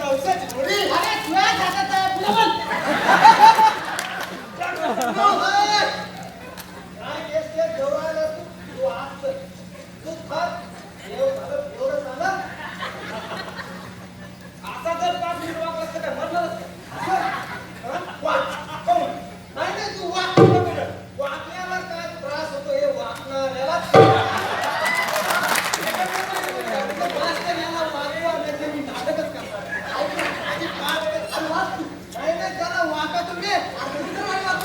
चौसष्ट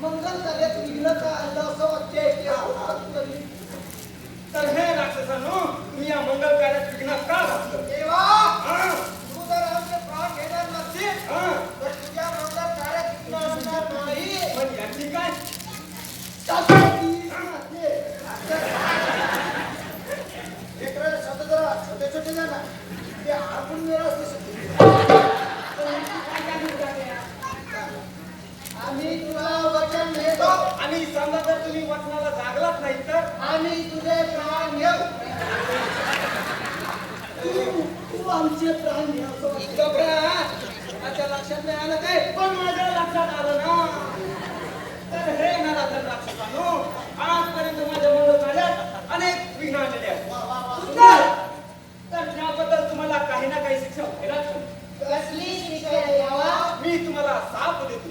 मंगल कार्यात विघ्नता आणला असं अत्याय तर हे. राक्षसानो मी या मंगल कार्यात विघ्न का देवा तू जर आमचे प्राण घेणार नसतील तर तुझ्या मंगल कार्यात विघ्न आणणार नाही पण याची काय छोटे छोटे जाणार ते आपण मिळत आणि समजा जर तुम्ही वचनाला जागलात नाही तर आम्ही तुझे प्राण घेऊ. तू आमचे प्राण घेऊ. लक्षात नाही आलं काय? पण माझ्या लक्षात आलं ना. तर हे मला तर लक्षात आलं आजपर्यंत माझ्या मुलं झाल्यात अनेक विघ्न आलेले तर त्याबद्दल तुम्हाला काही ना काही शिक्षा व्हायला कसली शिक्षा यावा? मी तुम्हाला साप देतो.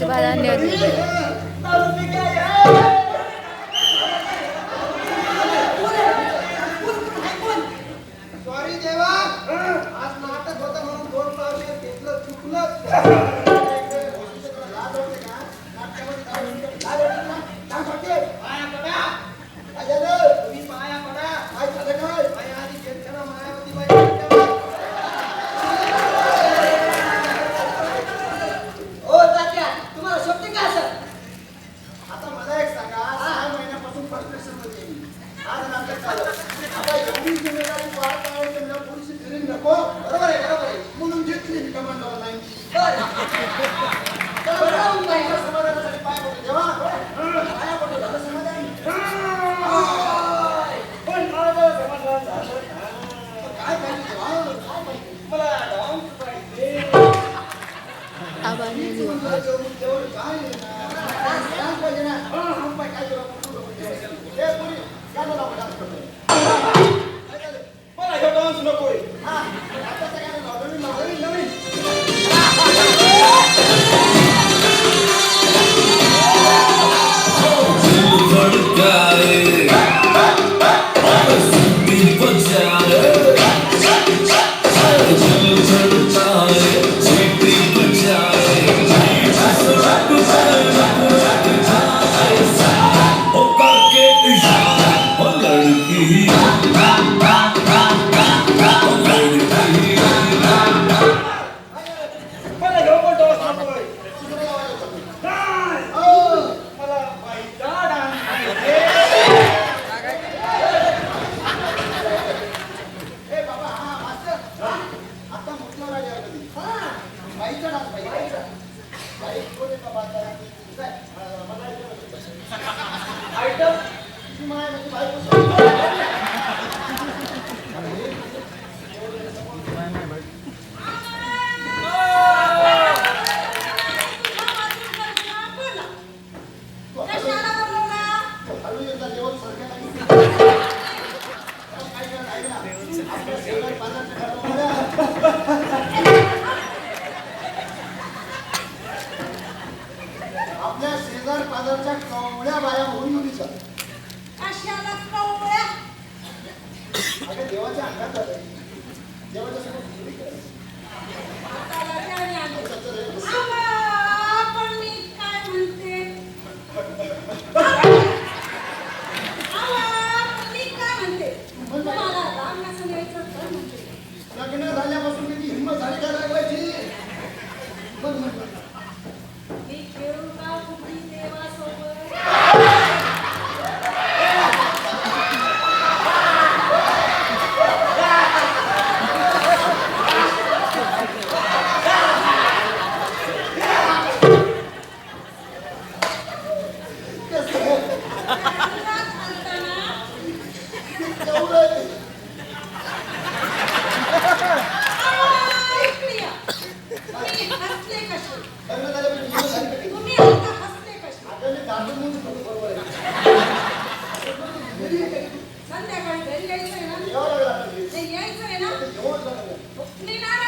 kepada anda. Então, demais, demais, pessoal. देवाच्या अंगात आलं देवाच्या समोर लग्न झाल्यावर यायचं आहे ना? यायचं आहे ना?